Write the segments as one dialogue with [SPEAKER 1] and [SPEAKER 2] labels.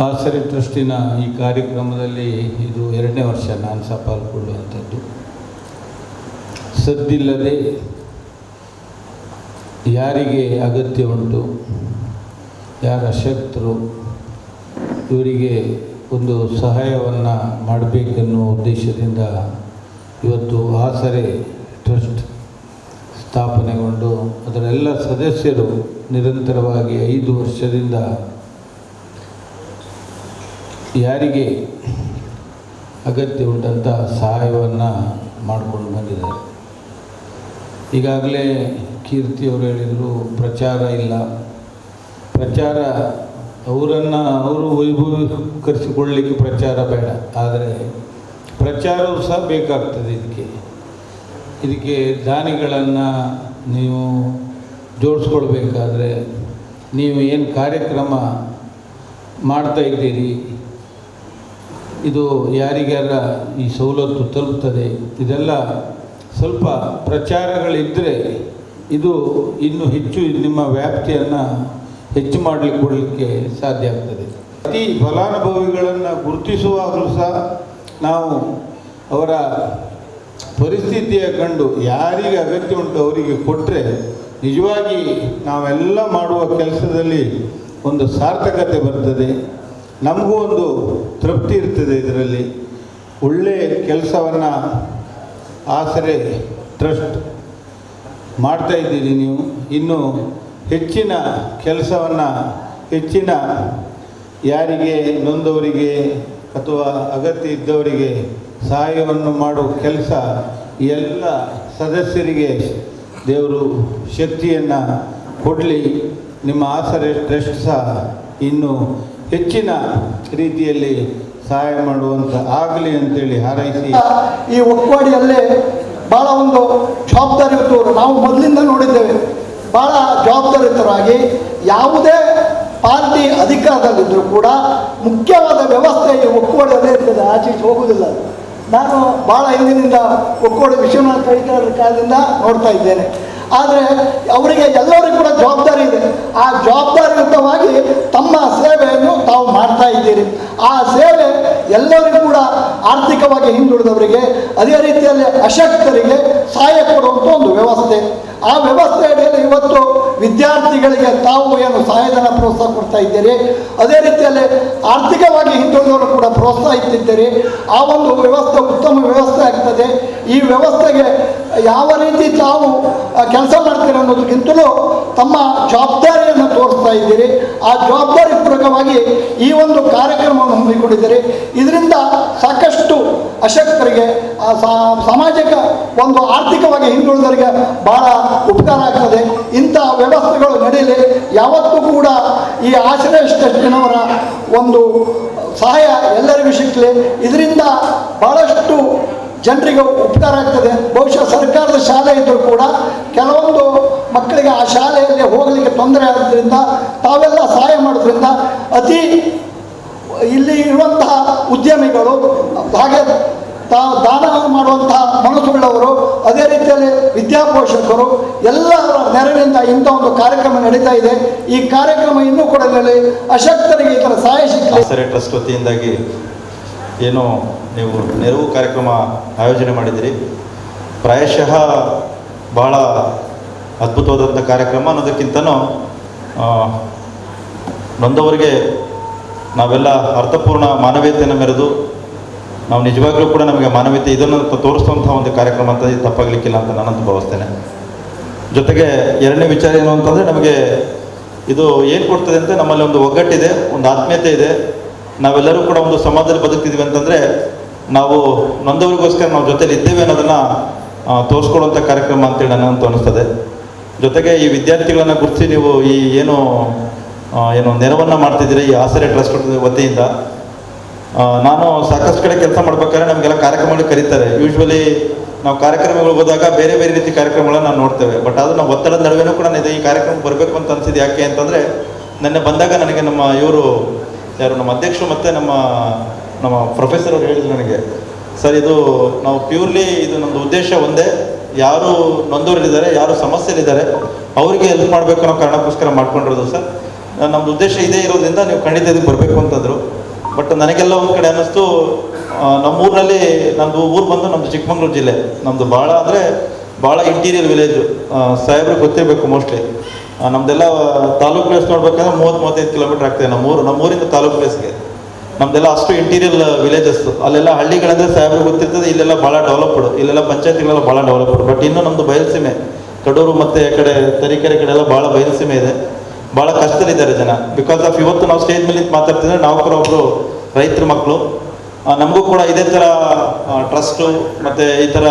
[SPEAKER 1] ಆಸರೆ ಟ್ರಸ್ಟಿನ ಈ ಕಾರ್ಯಕ್ರಮದಲ್ಲಿ ಇದು ಎರಡನೇ ವರ್ಷ ನಾನು ಸಹ ಪಾಲ್ಗೊಳ್ಳುವಂಥದ್ದು ಸದ್ದಿಲ್ಲದೆ ಯಾರಿಗೆ ಅಗತ್ಯ ಉಂಟು, ಯಾರ ಅಶಕ್ತರು ಇವರಿಗೆ ಒಂದು ಸಹಾಯವನ್ನು ಮಾಡಬೇಕೆನ್ನುವ ಉದ್ದೇಶದಿಂದ ಇವತ್ತು ಆಸರೆ ಟ್ರಸ್ಟ್ ಸ್ಥಾಪನೆಗೊಂಡು ಅದರೆಲ್ಲ ಸದಸ್ಯರು ನಿರಂತರವಾಗಿ ಐದು ವರ್ಷದಿಂದ ಯಾರಿಗೆ ಅಗತ್ಯ ಉಂಟಂಥ ಸಹಾಯವನ್ನು ಮಾಡಿಕೊಂಡು ಬಂದಿದ್ದಾರೆ. ಈಗಾಗಲೇ ಕೀರ್ತಿಯವರು ಹೇಳಿದರು, ಪ್ರಚಾರ ಇಲ್ಲ. ಪ್ರಚಾರ, ಅವರನ್ನು ಅವರು ವೈಭವೀಕರಿಸಿಕೊಳ್ಳಲಿಕ್ಕೆ ಪ್ರಚಾರ ಬೇಡ. ಆದರೆ ಪ್ರಚಾರವೂ ಸಹ ಬೇಕಾಗ್ತದೆ ಇದಕ್ಕೆ. ಇದಕ್ಕೆ ದಾನಿಗಳನ್ನು ನೀವು ಜೋಡಿಸ್ಕೊಳ್ಬೇಕಾದ್ರೆ ನೀವು ಏನು ಕಾರ್ಯಕ್ರಮ ಮಾಡ್ತಾ ಇದ್ದೀರಿ? ಇದು ಯಾರಿಗಾರ ಈ ಸವಲತ್ತು ತಲುಪ್ತದೆ? ಇದೆಲ್ಲ ಸ್ವಲ್ಪ ಪ್ರಚಾರಗಳಿದ್ದರೆ ಇದು ಇನ್ನೂ ಹೆಚ್ಚು ನಿಮ್ಮ ವ್ಯಾಪ್ತಿಯನ್ನು ಹೆಚ್ಚು ಮಾಡಲಿಕ್ಕೆ ಸಾಧ್ಯ ಆಗ್ತದೆ. ಅತಿ ಫಲಾನುಭವಿಗಳನ್ನು ಗುರುತಿಸುವಾಗಲೂ ಸಹ ನಾವು ಅವರ ಪರಿಸ್ಥಿತಿಯ ಕಂಡು ಯಾರಿಗೆ ಅಗತ್ಯ ಉಂಟು ಅವರಿಗೆ ಕೊಟ್ಟರೆ ನಿಜವಾಗಿ ನಾವೆಲ್ಲ ಮಾಡುವ ಕೆಲಸದಲ್ಲಿ ಒಂದು ಸಾರ್ಥಕತೆ ಬರ್ತದೆ. ನಮಗೂ ಒಂದು ತೃಪ್ತಿ ಇರ್ತದೆ ಇದರಲ್ಲಿ. ಒಳ್ಳೆಯ ಕೆಲಸವನ್ನು ಆಸರೆ ಟ್ರಸ್ಟ್ ಮಾಡ್ತಾ ಇದ್ದೀರಿ ನೀವು. ಇನ್ನು ಹೆಚ್ಚಿನ ಕೆಲಸವನ್ನು, ಹೆಚ್ಚಿನ ಯಾರಿಗೆ, ನೊಂದವರಿಗೆ ಅಥವಾ ಅಗತ್ಯ ಇದ್ದವರಿಗೆ ಸಹಾಯವನ್ನು ಮಾಡುವ ಕೆಲಸ ಎಲ್ಲ ಸದಸ್ಯರಿಗೆ ದೇವರು ಶಕ್ತಿಯನ್ನು ಕೊಡಲಿ. ನಿಮ್ಮ ಆಸರೆ ಟ್ರಸ್ಟ್ ಸಹ ಇನ್ನು ಹೆಚ್ಚಿನ ರೀತಿಯಲ್ಲಿ ಸಹಾಯ ಮಾಡುವಂಥ ಆಗಲಿ ಅಂತೇಳಿ ಹಾರೈಸಿ.
[SPEAKER 2] ಈ ಒಕ್ವಾಡಿಯಲ್ಲೇ ಭಾಳ ಒಂದು ಜವಾಬ್ದಾರಿಯುತವರು ನಾವು ಮೊದಲಿಂದ ನೋಡಿದ್ದೇವೆ ಭಾಳ ಜವಾಬ್ದಾರಿಯುತರಾಗಿ ಯಾವುದೇ ಪಾರ್ಟಿ ಅಧಿಕಾರದಲ್ಲಿದ್ದರೂ ಕೂಡ ಮುಖ್ಯವಾದ ವ್ಯವಸ್ಥೆ ಈ ಒಕ್ಕವಾಡಿಯಲ್ಲೇ ಇರ್ತದೆ. ಆಚೆ ಹೋಗುವುದಿಲ್ಲ. ನಾನು ಭಾಳ ಹಿಂದಿನಿಂದ ಒಕ್ಕೋಡಿ ವಿಶ್ವನಾಥ ಕಾಲದಿಂದ ನೋಡ್ತಾ ಇದ್ದೇನೆ. ಆದರೆ ಅವರಿಗೆ ಎಲ್ಲರಿಗೂ ಕೂಡ ಜವಾಬ್ದಾರಿ ಇದೆ. ಆ ಜವಾಬ್ದಾರಿಯುತವಾಗಿ ತಮ್ಮ ಸೇವೆಯನ್ನು ತಾವು ಮಾಡ್ತಾ ಇದ್ದೀರಿ. ಆ ಸೇವೆ ಎಲ್ಲರಿಗೂ ಕೂಡ ಆರ್ಥಿಕವಾಗಿ ಹಿಂದುಳಿದವರಿಗೆ, ಅದೇ ರೀತಿಯಲ್ಲಿ ಅಶಕ್ತರಿಗೆ ಸಹಾಯ ಕೊಡುವಂಥ ಒಂದು ವ್ಯವಸ್ಥೆ. ಆ ವ್ಯವಸ್ಥೆ ಅಡಿಯಲ್ಲಿ ಇವತ್ತು ವಿದ್ಯಾರ್ಥಿಗಳಿಗೆ ತಾವು ಏನು ಸಹಾಯಧನ ಪ್ರೋತ್ಸಾಹ ಕೊಡ್ತಾ ಇದ್ದೀರಿ? ಅದೇ ರೀತಿಯಲ್ಲಿ ಆರ್ಥಿಕವಾಗಿ ಹಿಂದುಳಿದವರು ಕೂಡ ಪ್ರೋತ್ಸಾಹ ಇಟ್ಟಿದ್ದೀರಿ. ಆ ಒಂದು ವ್ಯವಸ್ಥೆ, ಉತ್ತಮ ವ್ಯವಸ್ಥೆ ಆಗ್ತದೆ. ಈ ವ್ಯವಸ್ಥೆಗೆ ಯಾವ ರೀತಿ ತಾವು ಕೆಲಸ ಮಾಡ್ತೀರಿ ಅನ್ನೋದಕ್ಕಿಂತಲೂ ತಮ್ಮ ಜವಾಬ್ದಾರಿಯನ್ನು ತೋರಿಸ್ತಾ ಇದ್ದೀರಿ. ಆ ಜವಾಬ್ದಾರಿ ಪೂರ್ವಕವಾಗಿ ಈ ಒಂದು ಕಾರ್ಯಕ್ರಮವನ್ನು ಹಮ್ಮಿಕೊಂಡಿದ್ದೀರಿ. ಇದರಿಂದ ಸಾಕಷ್ಟು ಅಶಕ್ತರಿಗೆ ಸಾಮಾಜಿಕ ಒಂದು ಆರ್ಥಿಕವಾಗಿ ಹಿಂದುಳಿದವರಿಗೆ ಬಹಳ ಉಪಕಾರ ಆಗ್ತದೆ. ಇಂಥ ವ್ಯವಸ್ಥೆಗಳು ನಡೀಲಿ. ಯಾವತ್ತೂ ಕೂಡ ಈ ಆಶ್ರಯ ಜನವರ ಒಂದು ಸಹಾಯ ಎಲ್ಲರಿಗೂ ಸಿಕ್ಕಲಿ ಇದರಿಂದ ಬಹಳಷ್ಟು ಜನರಿಗೆ ಉಪಕಾರ ಆಗ್ತದೆ. ಬಹುಶಃ ಸರ್ಕಾರದ ಶಾಲೆ ಇದ್ದರೂ ಕೂಡ ಕೆಲವೊಂದು ಮಕ್ಕಳಿಗೆ ಆ ಶಾಲೆಯಲ್ಲಿ ಹೋಗಲಿಕ್ಕೆ ತೊಂದರೆ ಆಗೋದ್ರಿಂದ ತಾವೆಲ್ಲ ಸಹಾಯ ಮಾಡೋದ್ರಿಂದ ಅತಿ ಇಲ್ಲಿ ಇರುವಂತಹ ಉದ್ಯಮಿಗಳು ಹಾಗೆ ತಾವು ದಾನವನ್ನು ಮಾಡುವಂತಹ ಮನಸ್ಸುಳ್ಳವರು ಅದೇ ರೀತಿಯಲ್ಲಿ ವಿದ್ಯಾಪೋಷಕರು ಎಲ್ಲರ ನೆರವಿನಿಂದ ಇಂಥ ಒಂದು ಕಾರ್ಯಕ್ರಮ ನಡೀತಾ ಇದೆ. ಈ ಕಾರ್ಯಕ್ರಮ ಇನ್ನೂ ಕೂಡ ಇದರಲ್ಲಿ ಅಶಕ್ತರಿಗೆ ಈ ಥರ ಸಹಾಯ
[SPEAKER 3] ಆಸರೆ ಟ್ರಸ್ಟ್ ವತಿಯಿಂದಾಗಿ ಏನು ನೀವು ನೆರವು ಕಾರ್ಯಕ್ರಮ ಆಯೋಜನೆ ಮಾಡಿದಿರಿ ಪ್ರಾಯಶಃ ಬಹಳ ಅದ್ಭುತವಾದಂಥ ಕಾರ್ಯಕ್ರಮ ಅನ್ನೋದಕ್ಕಿಂತನೂ ನೊಂದವರಿಗೆ ನಾವೆಲ್ಲ ಅರ್ಥಪೂರ್ಣ ಮಾನವೀಯತೆಯನ್ನು ಮೆರೆದು ನಾವು ನಿಜವಾಗ್ಲೂ ಕೂಡ ನಮಗೆ ಮಾನವೀಯತೆ ಇದನ್ನು ತೋರಿಸುವಂಥ ಒಂದು ಕಾರ್ಯಕ್ರಮ ಅಂತ ತಪ್ಪಾಗಲಿಕ್ಕಿಲ್ಲ ಅಂತ ನಾನಂತೂ ಭಾವಿಸ್ತೇನೆ. ಜೊತೆಗೆ ಎರಡನೇ ವಿಚಾರ ಏನು ಅಂತಂದರೆ ನಮಗೆ ಇದು ಏನು ಕೊಡ್ತದೆ ಅಂತ ನಮ್ಮಲ್ಲಿ ಒಂದು ಒಗ್ಗಟ್ಟಿದೆ, ಒಂದು ಆತ್ಮೀಯತೆ ಇದೆ. ನಾವೆಲ್ಲರೂ ಕೂಡ ಒಂದು ಸಮಾಜದಲ್ಲಿ ಬದುಕ್ತಿದ್ದೀವಿ ಅಂತಂದರೆ ನಾವು ನೊಂದವರಿಗೋಸ್ಕರ ನಾವು ಜೊತೆಲಿ ಇದ್ದೇವೆ ಅನ್ನೋದನ್ನು ತೋರಿಸ್ಕೊಡುವಂಥ ಕಾರ್ಯಕ್ರಮ ಅಂತೇಳಿ ನನಗಂತೂ ಅನಿಸ್ತದೆ ಜೊತೆಗೆ ಈ ವಿದ್ಯಾರ್ಥಿಗಳನ್ನು ಗುರುತಿಸಿ ನೀವು ಈ ಏನು ಏನು ನೆರವನ್ನು ಮಾಡ್ತಿದ್ದೀರಿ, ಈ ಆಸರೆ ಟ್ರಸ್ಟ್ ವತಿಯಿಂದ ನಾನು ಸಾಕಷ್ಟು ಕಡೆ ಕೆಲಸ ಮಾಡ್ಬೇಕಾದ್ರೆ ನಮಗೆಲ್ಲ ಕಾರ್ಯಕ್ರಮಗಳು ಕರೀತಾರೆ. ಯೂಶ್ವಲಿ ನಾವು ಕಾರ್ಯಕ್ರಮಗಳು ಹೋದಾಗ ಬೇರೆ ಬೇರೆ ರೀತಿ ಕಾರ್ಯಕ್ರಮಗಳನ್ನ ನಾವು ನೋಡ್ತೇವೆ. ಬಟ್ ಅದು ನಾವು ಒತ್ತಡದ ನಡುವೆನೂ ಕೂಡ ನಾನು ಈ ಕಾರ್ಯಕ್ರಮ ಬರಬೇಕು ಅಂತ ಅನಿಸಿದ್ದು ಯಾಕೆ ಅಂತಂದರೆ, ನೆನ್ನೆ ಬಂದಾಗ ನನಗೆ ನಮ್ಮ ಇವರು, ಯಾರು ನಮ್ಮ ಅಧ್ಯಕ್ಷರು ಮತ್ತು ನಮ್ಮ ನಮ್ಮ ಪ್ರೊಫೆಸರ್ ಅವರು ಹೇಳಿದ್ರು ನನಗೆ, ಸರ್, ಇದು ನಾವು ಪ್ಯೂರ್ಲಿ ಇದು ನಮ್ಮದು ಉದ್ದೇಶ ಒಂದೇ. ಯಾರು ನೊಂದವರಿದ್ದಾರೆ, ಯಾರು ಸಮಸ್ಯೆಲಿದ್ದಾರೆ ಅವರಿಗೆ ಹೆಲ್ಪ್ ಮಾಡಬೇಕು ಅನ್ನೋ ಕಾರಣಕ್ಕೋಸ್ಕರ ಮಾಡ್ಕೊಂಡಿರೋದು ಸರ್. ನಮ್ಮದು ಉದ್ದೇಶ ಇದೇ ಇರೋದ್ರಿಂದ ನೀವು ಖಂಡಿತ ಇದಕ್ಕೆ ಬರಬೇಕು ಅಂತಂದರು ಬಟ್ ನನಗೆಲ್ಲ ಒಂದು ಕಡೆ ಅನ್ನಿಸ್ತು ಆ, ನಮ್ಮ ಊರಿನಲ್ಲಿ ನಮ್ಮದು ಊರು ಬಂದು ನಮ್ಮದು ಚಿಕ್ಕಮಂಗ್ಳೂರು ಜಿಲ್ಲೆ. ನಮ್ಮದು ಭಾಳ ಅಂದರೆ ಭಾಳ ಇಂಟೀರಿಯರ್ ವಿಲೇಜು ಸಾಹೇಬ್ರಿಗೆ ಗೊತ್ತಿರಬೇಕು ಮೋಸ್ಟ್ಲಿ ನಮ್ಮದೆಲ್ಲ ತಾಲೂಕು ಪ್ಲೇಸ್ ನೋಡ್ಬೇಕಂದ್ರೆ ಮೂವತ್ತು ಮೂವತ್ತೈದು ಕಿಲೋಮೀಟರ್ ಆಗ್ತದೆ ನಮ್ಮೂರು. ನಮ್ಮೂರಿಂದ ತಾಲೂಕು ಪ್ಲೇಸ್ಗೆ ನಮ್ದೆಲ್ಲ ಅಷ್ಟು ಇಂಟೀರಿಯಲ್ ವಿಲೇಜಸ್ ಅಲ್ಲೆಲ್ಲ ಹಳ್ಳಿಗಳಂದ್ರೆ ಸಾಹೇಬ್ರಿಗೆ ಗೊತ್ತಿರ್ತದೆ ಇಲ್ಲೆಲ್ಲ ಭಾಳ ಡೆವಲಪ್ಡ್ ಇಲ್ಲೆಲ್ಲ ಪಂಚಾಯತಿಗಳೆಲ್ಲ ಭಾಳ ಡೆವಲಪ್ಡ್ ಬಟ್ ಇನ್ನು ನಮ್ಮದು ಬಯಲುಸೀಮೆ. ಕಡೂರು ಮತ್ತು ಕಡೆ ತರೀಕೆರೆ ಕಡೆ ಎಲ್ಲ ಭಾಳ ಬಯಲುಸೀಮೆ ಇದೆ. ಭಾಳ ಕಷ್ಟದಲ್ಲಿದ್ದಾರೆ ಜನ. ಬಿಕಾಸ್ ಆಫ್ ಇವತ್ತು ನಾವು ಸ್ಟೇಜ್ ಮೇಲೆ ಮಾತಾಡ್ತಿದ್ರೆ ನಾವು ಕೂಡ ಒಬ್ಬರು ರೈತರ ಮಕ್ಕಳು ನಮಗೂ ಕೂಡ ಇದೇ ಥರ ಟ್ರಸ್ಟು ಮತ್ತು ಈ ಥರ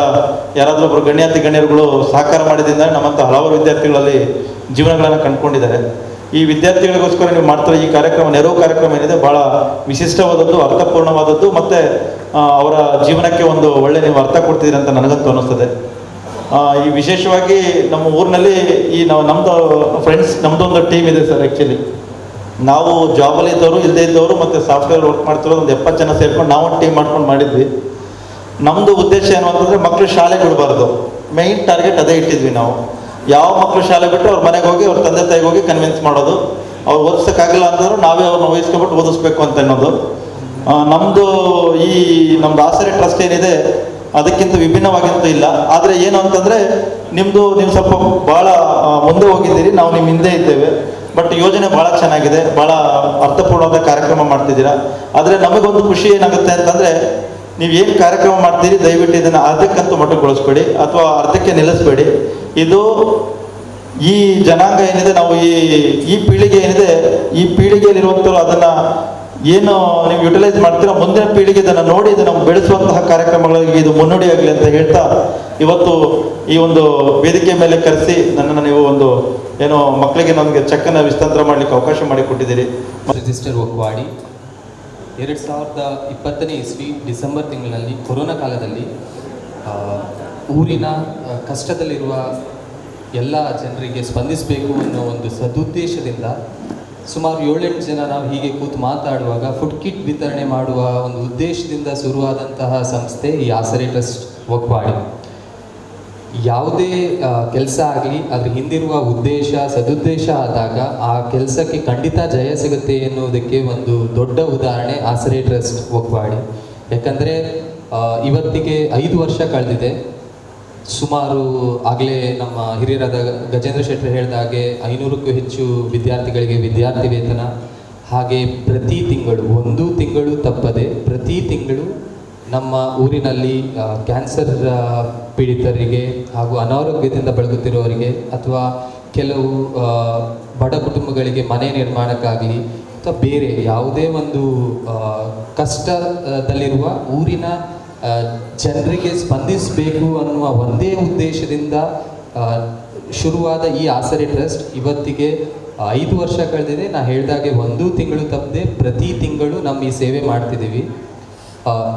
[SPEAKER 3] ಯಾರಾದರೂ ಒಬ್ಬರು ಗಣ್ಯಾತಿ ಗಣ್ಯರುಗಳು ಸಹಕಾರ ಮಾಡಿದ್ರಿಂದ ನಮ್ಮಂಥ ಹಲವಾರು ವಿದ್ಯಾರ್ಥಿಗಳಲ್ಲಿ ಜೀವನಗಳನ್ನು ಕಂಡುಕೊಂಡಿದ್ದಾರೆ. ಈ ವಿದ್ಯಾರ್ಥಿಗಳಿಗೋಸ್ಕರ ನೀವು ಮಾಡ್ತಾರೆ ಈ ಕಾರ್ಯಕ್ರಮ, ನೆರವು ಕಾರ್ಯಕ್ರಮ ಏನಿದೆ ಭಾಳ ವಿಶಿಷ್ಟವಾದದ್ದು, ಅರ್ಥಪೂರ್ಣವಾದದ್ದು, ಮತ್ತು ಅವರ ಜೀವನಕ್ಕೆ ಒಂದು ಒಳ್ಳೆ ನೀವು ಅರ್ಥ ಕೊಡ್ತಿದ್ದೀರಿ ಅಂತ ನನಗಂತೂ ಅನ್ನಿಸ್ತದೆ. ಈ ವಿಶೇಷವಾಗಿ ನಮ್ಮ ಊರಿನಲ್ಲಿ ಈ ನಾವು ನಮ್ಮದು ಫ್ರೆಂಡ್ಸ್ ನಮ್ಮದೊಂದು ಟೀಮ್ ಇದೆ ಸರ್ ಆ್ಯಕ್ಚುಲಿ ನಾವು ಜಾಬಲ್ಲಿ ಇದ್ದವರು ಇಲ್ಲದೆ ಇದ್ದವರು ಮತ್ತು ಸಾಫ್ಟ್ವೇರ್ ವರ್ಕ್ ಮಾಡ್ತಿರೋ ಒಂದು ಎಪ್ಪತ್ತು ಜನ ಸೇರ್ಕೊಂಡು ನಾವು ಟೀಮ್ ಮಾಡ್ಕೊಂಡು ಮಾಡಿದ್ವಿ. ನಮ್ಮದು ಉದ್ದೇಶ ಏನು ಅಂತಂದರೆ ಮಕ್ಕಳು ಶಾಲೆ ಬಿಡಬಾರ್ದು. ಮೈನ್ ಟಾರ್ಗೆಟ್ ಅದೇ ಇಟ್ಟಿದ್ವಿ ನಾವು. ಯಾವ ಮಕ್ಕಳು ಶಾಲೆ ಬಿಟ್ಟರೆ ಅವ್ರ ಮನೆಗೆ ಹೋಗಿ, ಅವ್ರ ತಂದೆ ತಾಯಿಗೆ ಹೋಗಿ ಕನ್ವಿನ್ಸ್ ಮಾಡೋದು. ಅವ್ರು ಓದಿಸೋಕ್ಕಾಗಲ್ಲ ಅಂತಂದ್ರೆ ನಾವೇ ಅವ್ರನ್ನ ವಹಿಸ್ಕೊಬಿಟ್ಟು ಓದಿಸ್ಬೇಕು ಅಂತ ಅನ್ನೋದು. ನಮ್ಮದು ಈ ನಮ್ಮದು ಆಸರೆ ಟ್ರಸ್ಟ್ ಏನಿದೆ ಅದಕ್ಕಿಂತ ವಿಭಿನ್ನವಾಗಿಂತ ಇಲ್ಲ. ಆದರೆ ಏನು ಅಂತಂದರೆ ನಿಮ್ಮದು ನೀವು ಸ್ವಲ್ಪ ಭಾಳ ಮುಂದೆ ಹೋಗಿದ್ದೀರಿ, ನಾವು ನಿಮ್ಮ ಹಿಂದೆ ಇದ್ದೇವೆ. ಬಟ್ ಯೋಜನೆ ಭಾಳ ಚೆನ್ನಾಗಿದೆ ಭಾಳ ಅರ್ಥಪೂರ್ಣವಾದ ಕಾರ್ಯಕ್ರಮ ಮಾಡ್ತಿದ್ದೀರಾ. ಆದರೆ ನಮಗೊಂದು ಖುಷಿ ಏನಾಗುತ್ತೆ ಅಂತಂದರೆ, ನೀವು ಏನು ಕಾರ್ಯಕ್ರಮ ಮಾಡ್ತೀರಿ, ದಯವಿಟ್ಟು ಇದನ್ನು ಅರ್ಧಕ್ಕಂತೂ ಮಟ್ಟಗೊಳಿಸ್ಬೇಡಿ ಅಥವಾ ಅರ್ಧಕ್ಕೆ ನಿಲ್ಲಿಸ್ಬೇಡಿ. ಇದು ಈ ಜನಾಂಗ ಏನಿದೆ, ನಾವು ಈ ಈ ಪೀಳಿಗೆ ಏನಿದೆ, ಈ ಪೀಳಿಗೆಯಲ್ಲಿರುವಂಥವ್ರು ಅದನ್ನು ಏನು ನೀವು ಯುಟಿಲೈಸ್ ಮಾಡ್ತೀರಾ? ಮುಂದಿನ ಪೀಳಿಗೆ ಇದನ್ನು ನೋಡಿ, ಇದನ್ನು ಬೆಳೆಸುವಂತಹ ಕಾರ್ಯಕ್ರಮಗಳಿಗೆ ಇದು ಮುನ್ನುಡಿಯಾಗಲಿ ಅಂತ ಹೇಳ್ತಾ ಇವತ್ತು ಈ ಒಂದು ವೇದಿಕೆ ಮೇಲೆ ಕರೆಸಿ ನನ್ನನ್ನು ನೀವು ಒಂದು ಏನೋ ಮಕ್ಕಳಿಗೆ ನಮಗೆ ಚೆಕ್ಕನ್ನು ವಿಸ್ತಾಂತರ ಮಾಡಲಿಕ್ಕೆ ಅವಕಾಶ ಮಾಡಿಕೊಟ್ಟಿದ್ದೀರಿ
[SPEAKER 4] ರಿಜಿಸ್ಟರ್ ಒಕ್ವಾಡಿ ಎರಡು ಸಾವಿರದ ಇಪ್ಪತ್ತನೇ ಇಸ್ವಿ ಡಿಸೆಂಬರ್ ತಿಂಗಳಿನಲ್ಲಿ ಕೊರೋನಾ ಕಾಲದಲ್ಲಿ ಊರಿನ ಕಷ್ಟದಲ್ಲಿರುವ ಎಲ್ಲ ಜನರಿಗೆ ಸ್ಪಂದಿಸಬೇಕು ಅನ್ನೋ ಒಂದು ಸದುದ್ದೇಶದಿಂದ ಸುಮಾರು ಏಳೆಂಟು ಜನ ನಾವು ಹೀಗೆ ಕೂತು ಮಾತಾಡುವಾಗ ಫುಡ್ ಕಿಟ್ ವಿತರಣೆ ಮಾಡುವ ಒಂದು ಉದ್ದೇಶದಿಂದ ಶುರುವಾದಂತಹ ಸಂಸ್ಥೆ ಈ ಆಸರೆ ಟ್ರಸ್ಟ್ ಒಕ್ವಾಡಿ ಯಾವುದೇ ಕೆಲಸ ಆಗಲಿ, ಅದ್ರ ಹಿಂದಿರುವ ಉದ್ದೇಶ, ಸದುದ್ದೇಶ ಆದಾಗ ಆ ಕೆಲಸಕ್ಕೆ ಖಂಡಿತ ಜಯ ಸಿಗುತ್ತೆ ಎನ್ನುವುದಕ್ಕೆ ಒಂದು ದೊಡ್ಡ ಉದಾಹರಣೆ ಆಸರೆ ಟ್ರಸ್ಟ್ ಒಕ್ವಾಡಿ ಯಾಕಂದರೆ ಇವತ್ತಿಗೆ ಐದು ವರ್ಷ ಕಳೆದಿದೆ. ಸುಮಾರು ಆಗಲೇ ನಮ್ಮ ಹಿರಿಯರಾದ ಗಜೇಂದ್ರ ಶೆಟ್ಟರ್ ಹೇಳಿದ ಹಾಗೆ ಐನೂರಕ್ಕೂ ಹೆಚ್ಚು ವಿದ್ಯಾರ್ಥಿಗಳಿಗೆ ವಿದ್ಯಾರ್ಥಿ ವೇತನ. ಹಾಗೆ ಪ್ರತಿ ತಿಂಗಳು, ಒಂದು ತಿಂಗಳು ತಪ್ಪದೆ ಪ್ರತಿ ತಿಂಗಳು ನಮ್ಮ ಊರಿನಲ್ಲಿ ಕ್ಯಾನ್ಸರ್ ಪೀಡಿತರಿಗೆ ಹಾಗೂ ಅನಾರೋಗ್ಯದಿಂದ ಬಳಗುತ್ತಿರುವವರಿಗೆ ಅಥವಾ ಕೆಲವು ಬಡ ಕುಟುಂಬಗಳಿಗೆ ಮನೆ ನಿರ್ಮಾಣಕ್ಕಾಗಲಿ ಅಥವಾ ಬೇರೆ ಯಾವುದೇ ಒಂದು ಕಷ್ಟದಲ್ಲಿರುವ ಊರಿನ ಜನರಿಗೆ ಸ್ಪಂದಿಸಬೇಕು ಅನ್ನುವ ಒಂದೇ ಉದ್ದೇಶದಿಂದ ಶುರುವಾದ ಈ ಆಸರೆ ಟ್ರಸ್ಟ್ ಇವತ್ತಿಗೆ ಐದು ವರ್ಷ ಕಳೆದಿದೆ. ನಾ ಹೇಳಿದಾಗೆ ಒಂದು ತಿಂಗಳು ತಪ್ಪದೆ ಪ್ರತಿ ತಿಂಗಳು ನಮ್ಮ ಈ ಸೇವೆ ಮಾಡ್ತಿದ್ದೀವಿ.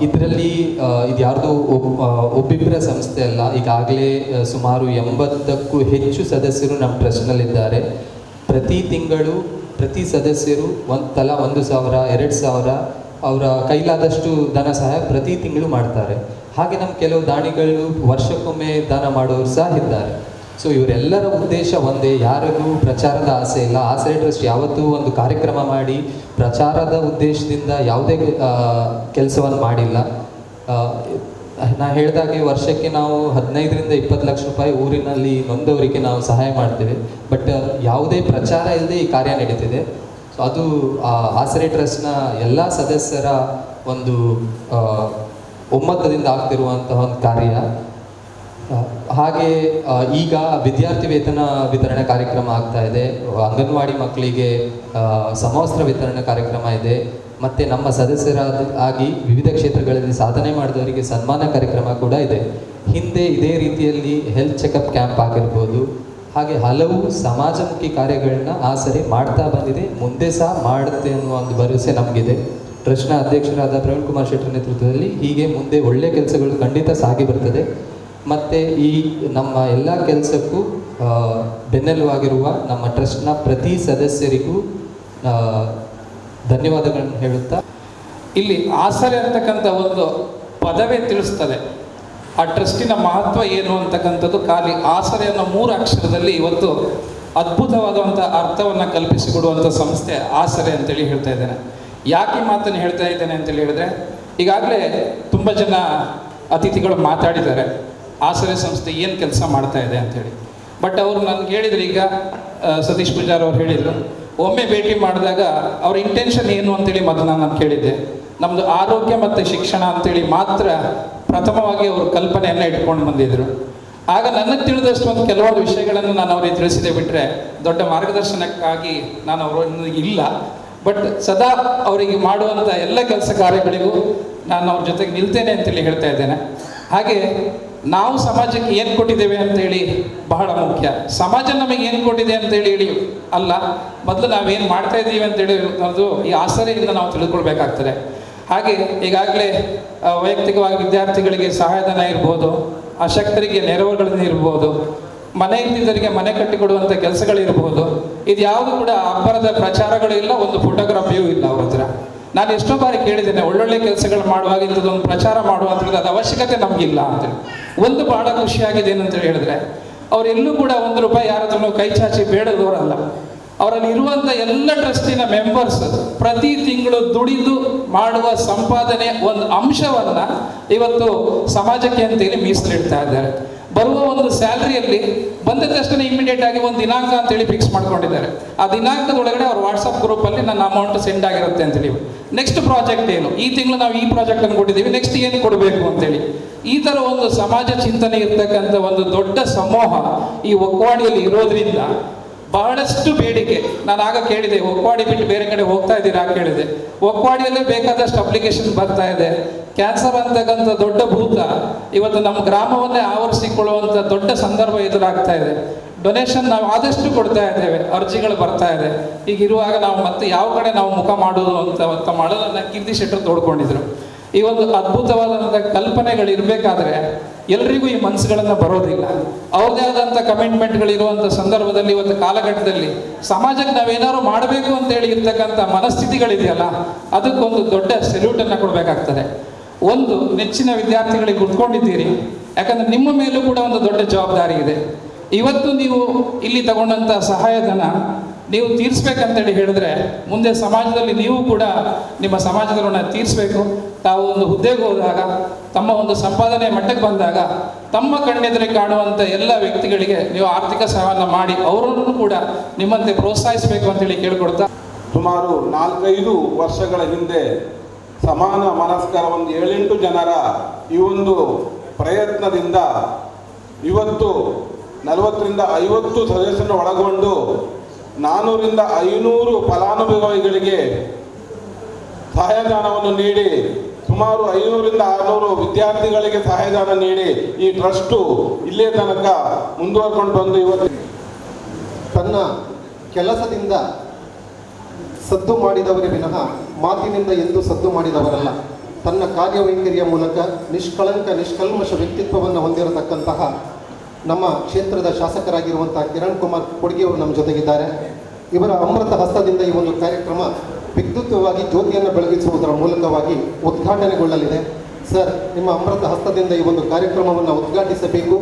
[SPEAKER 4] ಇದರಲ್ಲಿ ಇದು ಯಾರ್ದು ಒಬ್ಬಿಬ್ಬರ ಸಂಸ್ಥೆ ಅಲ್ಲ, ಈಗಾಗಲೇ ಸುಮಾರು ಎಂಬತ್ತಕ್ಕೂ ಹೆಚ್ಚು ಸದಸ್ಯರು ನಮ್ಮ ಟ್ರಸ್ಟ್ನಲ್ಲಿದ್ದಾರೆ. ಪ್ರತಿ ತಿಂಗಳು ಪ್ರತಿ ಸದಸ್ಯರು ಒಂದು ತಲಾ ಒಂದು ಸಾವಿರ, ಎರಡು ಸಾವಿರ ಅವರ ಕೈಲಾದಷ್ಟು ಧನ ಸಹಾಯ ಪ್ರತಿ ತಿಂಗಳು ಮಾಡ್ತಾರೆ. ಹಾಗೆ ನಮ್ಮ ಕೆಲವು ದಾನಿಗಳು ವರ್ಷಕ್ಕೊಮ್ಮೆ ದಾನ ಮಾಡೋರು ಸಹ ಇದ್ದಾರೆ. ಸೊ ಇವರೆಲ್ಲರ ಉದ್ದೇಶ ಒಂದೇ, ಯಾರಿಗೂ ಪ್ರಚಾರದ ಆಸೆ ಇಲ್ಲ. ಆಸರೆ ಟ್ರಸ್ಟ್ ಯಾವತ್ತೂ ಒಂದು ಕಾರ್ಯಕ್ರಮ ಮಾಡಿ ಪ್ರಚಾರದ ಉದ್ದೇಶದಿಂದ ಯಾವುದೇ ಕೆಲಸವನ್ನು ಮಾಡಿಲ್ಲ. ನಾ ಹೇಳಿದಾಗೆ ವರ್ಷಕ್ಕೆ ನಾವು ಹದಿನೈದರಿಂದ ಇಪ್ಪತ್ತು ಲಕ್ಷ ರೂಪಾಯಿ ಊರಿನಲ್ಲಿ ನೊಂದವರಿಗೆ ನಾವು ಸಹಾಯ ಮಾಡ್ತೇವೆ. ಬಟ್ ಯಾವುದೇ ಪ್ರಚಾರ ಇಲ್ಲದೆ ಈ ಕಾರ್ಯ ನಡೀತಿದೆ. ಅದು ಆ ಆಸರೆ ಟ್ರಸ್ಟ್ನ ಎಲ್ಲ ಸದಸ್ಯರ ಒಂದು ಒಮ್ಮತದಿಂದ ಆಗ್ತಿರುವಂತಹ ಒಂದು ಕಾರ್ಯ. ಹಾಗೆ ಈಗ ವಿದ್ಯಾರ್ಥಿ ವೇತನ ವಿತರಣೆ ಕಾರ್ಯಕ್ರಮ ಆಗ್ತಾ ಇದೆ. ಅಂಗನವಾಡಿ ಮಕ್ಕಳಿಗೆ ಸಮವಸ್ತ್ರ ವಿತರಣೆ ಕಾರ್ಯಕ್ರಮ ಇದೆ. ಮತ್ತು ನಮ್ಮ ಸದಸ್ಯರಾದ ಆಗಿ ವಿವಿಧ ಕ್ಷೇತ್ರಗಳಲ್ಲಿ ಸಾಧನೆ ಮಾಡಿದವರಿಗೆ ಸನ್ಮಾನ ಕಾರ್ಯಕ್ರಮ ಕೂಡ ಇದೆ. ಹಿಂದೆ ಇದೇ ರೀತಿಯಲ್ಲಿ ಹೆಲ್ತ್ ಚೆಕಪ್ ಕ್ಯಾಂಪ್ ಆಗಿರ್ಬೋದು. ಹಾಗೆ ಹಲವು ಸಮಾಜಮುಖಿ ಕಾರ್ಯಗಳನ್ನ ಆಸರೆ ಮಾಡ್ತಾ ಬಂದಿದೆ. ಮುಂದೆ ಸಹ ಮಾಡುತ್ತೆ ಅನ್ನುವ ಒಂದು ಭರವಸೆ ನಮಗಿದೆ. ಟ್ರಸ್ಟ್ನ ಅಧ್ಯಕ್ಷರಾದ ಪ್ರವೀಣ್ ಕುಮಾರ್ ಶೆಟ್ಟರ್ ನೇತೃತ್ವದಲ್ಲಿ ಹೀಗೆ ಮುಂದೆ ಒಳ್ಳೆಯ ಕೆಲಸಗಳು ಖಂಡಿತ ಸಾಗಿ ಬರ್ತದೆ. ಮತ್ತು ಈ ನಮ್ಮ ಎಲ್ಲ ಕೆಲಸಕ್ಕೂ ಆ, ಬೆನ್ನೆಲುವಾಗಿರುವ ನಮ್ಮ ಟ್ರಸ್ಟ್ನ ಪ್ರತಿ ಸದಸ್ಯರಿಗೂ ಆ, ಧನ್ಯವಾದಗಳನ್ನು ಹೇಳುತ್ತಾ.
[SPEAKER 5] ಇಲ್ಲಿ ಆಸರೆ ಅಂತಕ್ಕಂಥ ಒಂದು ಪದವೇ ತಿಳಿಸ್ತದೆ. ಆ ಟ್ರಸ್ಟಿನ ಮಹತ್ವ ಏನು ಅಂತಕ್ಕಂಥದ್ದು ಖಾಲಿ ಆಸರೆ ಅನ್ನೋ ಮೂರು ಅಕ್ಷರದಲ್ಲಿ ಇವತ್ತು ಅದ್ಭುತವಾದಂಥ ಅರ್ಥವನ್ನು ಕಲ್ಪಿಸಿಕೊಡುವಂಥ ಸಂಸ್ಥೆ ಆಸರೆ ಅಂತೇಳಿ ಹೇಳ್ತಾ ಇದ್ದೇನೆ. ಯಾಕೆ ಮಾತನ್ನು ಹೇಳ್ತಾ ಇದ್ದೇನೆ ಅಂತೇಳಿ ಹೇಳಿದ್ರೆ, ಈಗಾಗಲೇ ತುಂಬ ಜನ ಅತಿಥಿಗಳು ಮಾತಾಡಿದ್ದಾರೆ. ಆಸರೆ ಸಂಸ್ಥೆ ಏನು ಕೆಲಸ ಮಾಡ್ತಾ ಇದೆ ಅಂತೇಳಿ. ಬಟ್ ಅವರು ನನ್ಗೆ ಹೇಳಿದ್ರು ಈಗ ಸತೀಶ್ ಪೂಜಾರ್ ಅವ್ರು ಹೇಳಿದರು, ಒಮ್ಮೆ ಭೇಟಿ ಮಾಡಿದಾಗ ಅವ್ರ ಇಂಟೆನ್ಷನ್ ಏನು ಅಂತೇಳಿ ಮೊದಲು ನಾನು ಕೇಳಿದ್ದೆ. ನಮ್ಮದು ಆರೋಗ್ಯ ಮತ್ತು ಶಿಕ್ಷಣ ಅಂತೇಳಿ ಮಾತ್ರ ಪ್ರಥಮವಾಗಿ ಅವರು ಕಲ್ಪನೆಯನ್ನು ಇಟ್ಕೊಂಡು ಬಂದಿದ್ರು. ಆಗ ನನಗೆ ತಿಳಿದಷ್ಟು ಒಂದು ಕೆಲವೊಂದು ವಿಷಯಗಳನ್ನು ನಾನು ಅವರಿಗೆ ತಿಳಿಸಿದೆ ಬಿಟ್ಟರೆ ದೊಡ್ಡ ಮಾರ್ಗದರ್ಶನಕ್ಕಾಗಿ ನಾನು ಅವರು ಇಲ್ಲ. ಬಟ್ ಸದಾ ಅವರಿಗೆ ಮಾಡುವಂಥ ಎಲ್ಲ ಕೆಲಸ ಕಾರ್ಯಗಳಿಗೂ ನಾನು ಅವ್ರ ಜೊತೆಗೆ ನಿಲ್ತೇನೆ ಅಂತೇಳಿ ಹೇಳ್ತಾ ಇದ್ದೇನೆ. ಹಾಗೆ ನಾವು ಸಮಾಜಕ್ಕೆ ಏನು ಕೊಟ್ಟಿದ್ದೇವೆ ಅಂತೇಳಿ ಬಹಳ ಮುಖ್ಯ. ಸಮಾಜ ನಮಗೆ ಏನು ಕೊಟ್ಟಿದೆ ಅಂತೇಳಿ ಹೇಳಿ ಅಲ್ಲ. ಮೊದಲು ನಾವೇನು ಮಾಡ್ತಾ ಇದ್ದೀವಿ ಅಂತೇಳಿ ಅನ್ನೋದು ಈ ಆಸರೆಯಿಂದ ನಾವು ತಿಳ್ಕೊಳ್ಬೇಕಾಗ್ತದೆ. ಹಾಗೆ ಈಗಾಗಲೇ ವೈಯಕ್ತಿಕವಾಗಿ ವಿದ್ಯಾರ್ಥಿಗಳಿಗೆ ಸಹಾಯಧನ ಇರ್ಬೋದು ಅಶಕ್ತರಿಗೆ ನೆರವುಗಳನ್ನು ಇರ್ಬೋದು, ಮನೆ ಇದ್ದಿದ್ದರಿಗೆ ಮನೆ ಕಟ್ಟಿಕೊಡುವಂಥ ಕೆಲಸಗಳಿರ್ಬೋದು ಇದು ಯಾವುದು ಕೂಡ ಅಬ್ಬರದ ಪ್ರಚಾರಗಳು ಇಲ್ಲ, ಒಂದು ಫೋಟೋಗ್ರಫಿಯೂ ಇಲ್ಲ ಅವ್ರ ಹತ್ರ. ನಾನು ಎಷ್ಟೋ ಬಾರಿ ಕೇಳಿದ್ದೇನೆ, ಒಳ್ಳೊಳ್ಳೆ ಕೆಲಸಗಳು ಮಾಡುವಾಗ ಇಂಥದ್ದೊಂದು ಪ್ರಚಾರ ಮಾಡುವಂಥದ್ದು ಅದು ಅವಶ್ಯಕತೆ ನಮಗಿಲ್ಲ ಅಂತೇಳಿ ಒಂದು ಬಹಳ ಖುಷಿಯಾಗಿದೆ ಏನಂತೇಳಿ ಹೇಳಿದ್ರೆ ಅವರೆಲ್ಲೂ ಕೂಡ ಒಂದು ರೂಪಾಯಿ ಯಾರ ಕೈ ಚಾಚಿ ಬೇಡದವರಲ್ಲ. ಅವರಲ್ಲಿ ಇರುವಂಥ ಎಲ್ಲ ಟ್ರಸ್ಟಿನ ಮೆಂಬರ್ಸ್ ಪ್ರತಿ ತಿಂಗಳು ದುಡಿದು ಮಾಡುವ ಸಂಪಾದನೆ ಒಂದು ಅಂಶವನ್ನ ಇವತ್ತು ಸಮಾಜಕ್ಕೆ ಅಂತೇಳಿ ಮೀಸಲಿಡ್ತಾ ಇದ್ದಾರೆ. ಬರುವ ಒಂದು ಸ್ಯಾಲ್ರಿಯಲ್ಲಿ ಬಂದ ತಕ್ಷಣ ಇಮಿಡಿಯೇಟ್ ಆಗಿ ಒಂದು ದಿನಾಂಕ ಅಂತೇಳಿ ಫಿಕ್ಸ್ ಮಾಡ್ಕೊಂಡಿದ್ದಾರೆ. ಆ ದಿನಾಂಕದ ಒಳಗಡೆ ಅವ್ರ ವಾಟ್ಸಪ್ ಗ್ರೂಪಲ್ಲಿ ನನ್ನ ಅಮೌಂಟ್ ಸೆಂಡ್ ಆಗಿರುತ್ತೆ ಅಂತೇಳಿ. ನೆಕ್ಸ್ಟ್ ಪ್ರಾಜೆಕ್ಟ್ ಏನು? ಈ ತಿಂಗಳು ನಾವು ಈ ಪ್ರಾಜೆಕ್ಟ್ ಅನ್ನು ಕೊಟ್ಟಿದ್ದೀವಿ ನೆಕ್ಸ್ಟ್ ಏನು ಕೊಡಬೇಕು ಅಂತೇಳಿ. ಈ ಥರ ಒಂದು ಸಮಾಜ ಚಿಂತನೆ ಇರ್ತಕ್ಕಂಥ ಒಂದು ದೊಡ್ಡ ಸಮೂಹ ಈ ಒಕ್ವಾಡಿಯಲ್ಲಿ ಇರೋದ್ರಿಂದ ಬಹಳಷ್ಟು ಬೇಡಿಕೆ. ನಾನು ಆಗ ಕೇಳಿದೆ, ಒಕ್ವಾಡಿ ಬಿಟ್ಟು ಬೇರೆ ಕಡೆ ಹೋಗ್ತಾ ಇದ್ದೀರಾ ಕೇಳಿದೆ. ಒಕ್ವಾಡಿಯಲ್ಲೇ ಬೇಕಾದಷ್ಟು ಅಪ್ಲಿಕೇಶನ್ ಬರ್ತಾ ಇದೆ. ಕ್ಯಾನ್ಸರ್ ಅಂತಕ್ಕಂಥ ದೊಡ್ಡ ಭೂತ, ಇವತ್ತು ನಮ್ಮ ಗ್ರಾಮವನ್ನೇ ಆವರಿಸಿಕೊಳ್ಳುವಂಥ ದೊಡ್ಡ ಸಂದರ್ಭ ಎದುರಾಗ್ತಾ ಇದೆ. ಡೊನೇಷನ್ ನಾವು ಆದಷ್ಟು ಕೊಡ್ತಾ ಇದ್ದೇವೆ, ಅರ್ಜಿಗಳು ಬರ್ತಾ ಇದೆ. ಹೀಗಿರುವಾಗ ನಾವು ಮತ್ತೆ ಯಾವ ಕಡೆ ನಾವು ಮುಖ ಮಾಡೋದು ಅಂತ ಅಂತ ನನ್ನ ಕೀರ್ತಿ ಶೆಟ್ಟರು ತೋಡ್ಕೊಂಡಿದ್ರು. ಈ ಒಂದು ಅದ್ಭುತವಾದಂಥ ಕಲ್ಪನೆಗಳು ಇರಬೇಕಾದ್ರೆ ಎಲ್ರಿಗೂ ಈ ಮನಸ್ಸುಗಳನ್ನು ಬರೋದಿಲ್ಲ. ಅವ್ರದೇ ಆದಂಥ ಕಮಿಟ್ಮೆಂಟ್ಗಳಿರುವಂಥ ಸಂದರ್ಭದಲ್ಲಿ, ಇವತ್ತು ಕಾಲಘಟ್ಟದಲ್ಲಿ ಸಮಾಜಕ್ಕೆ ನಾವೇನಾದ್ರು ಮಾಡಬೇಕು ಅಂತೇಳಿ ಇರ್ತಕ್ಕಂಥ ಮನಸ್ಥಿತಿಗಳಿದೆಯಲ್ಲ, ಅದಕ್ಕೊಂದು ದೊಡ್ಡ ಸೆಲ್ಯೂಟನ್ನು ಕೊಡಬೇಕಾಗ್ತದೆ. ಒಂದು, ನೆಚ್ಚಿನ ವಿದ್ಯಾರ್ಥಿಗಳಿಗೆ ಕುತ್ಕೊಂಡಿದ್ದೀರಿ ಯಾಕಂದ್ರೆ ನಿಮ್ಮ ಮೇಲೂ ಕೂಡ ಒಂದು ದೊಡ್ಡ ಜವಾಬ್ದಾರಿ ಇದೆ. ಇವತ್ತು ನೀವು ಇಲ್ಲಿ ತಗೊಂಡಂಥ ಸಹಾಯಧನ ನೀವು ತೀರಿಸ್ಬೇಕಂತೇಳಿ ಹೇಳಿದ್ರೆ ಮುಂದೆ ಸಮಾಜದಲ್ಲಿ ನೀವು ಕೂಡ ನಿಮ್ಮ ಸಮಾಜದ ಋಣ ತೀರಿಸ್ಬೇಕು. ತಾವು ಒಂದು ಹುದ್ದೆಗೆ ಹೋದಾಗ, ತಮ್ಮ ಒಂದು ಸಂಪಾದನೆ ಮಟ್ಟಕ್ಕೆ ಬಂದಾಗ, ತಮ್ಮ ಕಣ್ಣೆದುರಿಗೆ ಕಾಣುವಂಥ ಎಲ್ಲ ವ್ಯಕ್ತಿಗಳಿಗೆ ನೀವು ಆರ್ಥಿಕ ಸಹಾಯವನ್ನು ಮಾಡಿ, ಅವರನ್ನು ಕೂಡ ನಿಮ್ಮಂತೆ ಪ್ರೋತ್ಸಾಹಿಸಬೇಕು ಅಂತೇಳಿ ಕೇಳ್ಕೊಡ್ತಾ
[SPEAKER 6] ಸುಮಾರು ನಾಲ್ಕೈದು ವರ್ಷಗಳ ಹಿಂದೆ ಸಮಾನ ಮನಸ್ಕರ ಒಂದು ಏಳೆಂಟು ಜನರ ಈ ಒಂದು ಪ್ರಯತ್ನದಿಂದ ಇವತ್ತು ನಲವತ್ತರಿಂದ ಐವತ್ತು ಸದಸ್ಯರನ್ನು ಒಳಗೊಂಡು ನಾನ್ನೂರಿಂದ ಐನೂರು ಫಲಾನುಭವಿಗಳಿಗೆ ಸಹಾಯಧನವನ್ನು ನೀಡಿ, ಸುಮಾರು ಐನೂರಿಂದ ಆರುನೂರು ವಿದ್ಯಾರ್ಥಿಗಳಿಗೆ ಸಹಾಯಧನ ನೀಡಿ ಈ ಟ್ರಸ್ಟು ಇಲ್ಲೇ ತನಕ ಮುಂದುವರ್ಕೊಂಡು ಬಂದು ಇವತ್ತು
[SPEAKER 7] ತನ್ನ ಕೆಲಸದಿಂದ ಸದ್ದು ಮಾಡಿದವರೇ ವಿನಃ ಮಾತಿನಿಂದ ಎಂದು ಸದ್ದು ಮಾಡಿದವರಲ್ಲ. ತನ್ನ ಕಾರ್ಯವೈಖರಿಯ ಮೂಲಕ ನಿಷ್ಕಳಂಕ, ನಿಷ್ಕಲ್ಮಶ ವ್ಯಕ್ತಿತ್ವವನ್ನು ಹೊಂದಿರತಕ್ಕಂತಹ ನಮ್ಮ ಕ್ಷೇತ್ರದ ಶಾಸಕರಾಗಿರುವಂತಹ ಕಿರಣ್ ಕುಮಾರ್ ಕೊಡುಗೆಯವರು ನಮ್ಮ ಜೊತೆಗಿದ್ದಾರೆ. ಇವರ ಅಮೃತ ಹಸ್ತದಿಂದ ಈ ಒಂದು ಕಾರ್ಯಕ್ರಮ ವಿದ್ಯುತ್ವಾಗಿ ಜ್ಯೋತಿಯನ್ನು ಬೆಳಗಿಸುವುದರ ಮೂಲಕವಾಗಿ ಉದ್ಘಾಟನೆಗೊಳ್ಳಲಿದೆ. ಸರ್, ನಿಮ್ಮ ಅಮೃತ ಹಸ್ತದಿಂದ ಈ ಒಂದು ಕಾರ್ಯಕ್ರಮವನ್ನು ಉದ್ಘಾಟಿಸಬೇಕು.